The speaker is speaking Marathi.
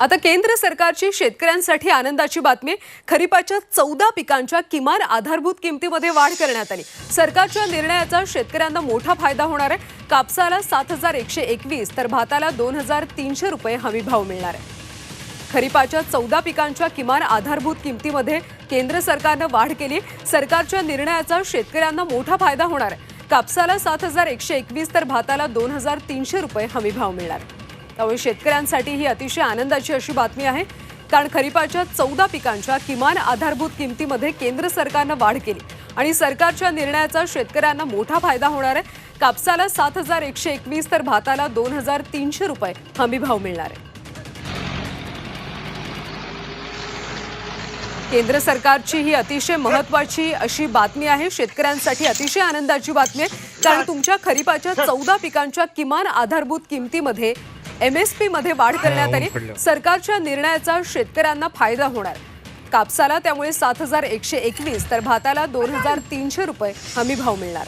आता केंद्र सरकारची शेतकऱ्यांसाठी आनंदाची बातमी खरीपाच्या चौदा पिकांच्या किमान आधारभूत किमतीमध्ये वाढ करण्यात आली. सरकारच्या निर्णयाचा शेतकऱ्यांना मोठा फायदा होणार आहे. कापसाला सात हजार एकशे एकवीस तर भाताला दोन हजार तीनशे रुपये हमी भाव मिळणार आहे. खरीपाच्या चौदा पिकांच्या किमान आधारभूत किमतीमध्ये केंद्र सरकारनं वाढ केली. सरकारच्या निर्णयाचा शेतकऱ्यांना मोठा फायदा होणार आहे. कापसाला सात हजार एकशे एकवीस तर भाताला दोन हजार तीनशे रुपये हमी भाव मिळणार आहे. त्यामुळे शेतकऱ्यांसाठी ही अतिशय आनंदाची अशी बातमी आहे. कारण खरीपाच्या चौदा पिकांच्या किमान आधारभूत किमतीमध्ये केंद्र सरकारनं वाढ केली आणि सरकारच्या निर्णयाचा शेतकऱ्यांना मोठा फायदा होणार आहे. कापसाला सात हजार एकशे एकवीस तर भाताला दोन हजार तीनशे रुपये हमी भाव मिळणार आहे. केंद्र सरकारची ही अतिशय महत्वाची अशी बातमी आहे. शेतकऱ्यांसाठी अतिशय आनंदाची बातमी आहे. कारण तुमच्या खरीपाच्या चौदा पिकांच्या किमान आधारभूत किमतीमध्ये एमएसपी मध्ये वाढ करण्यात आली. सरकारच्या निर्णयाचा शेतकऱ्यांना फायदा होणार. कापसाला त्यामुळे सात हजार एकशे एकवीस तर भाताला दोन हजार तीनशे रुपये हमी भाव मिळणार.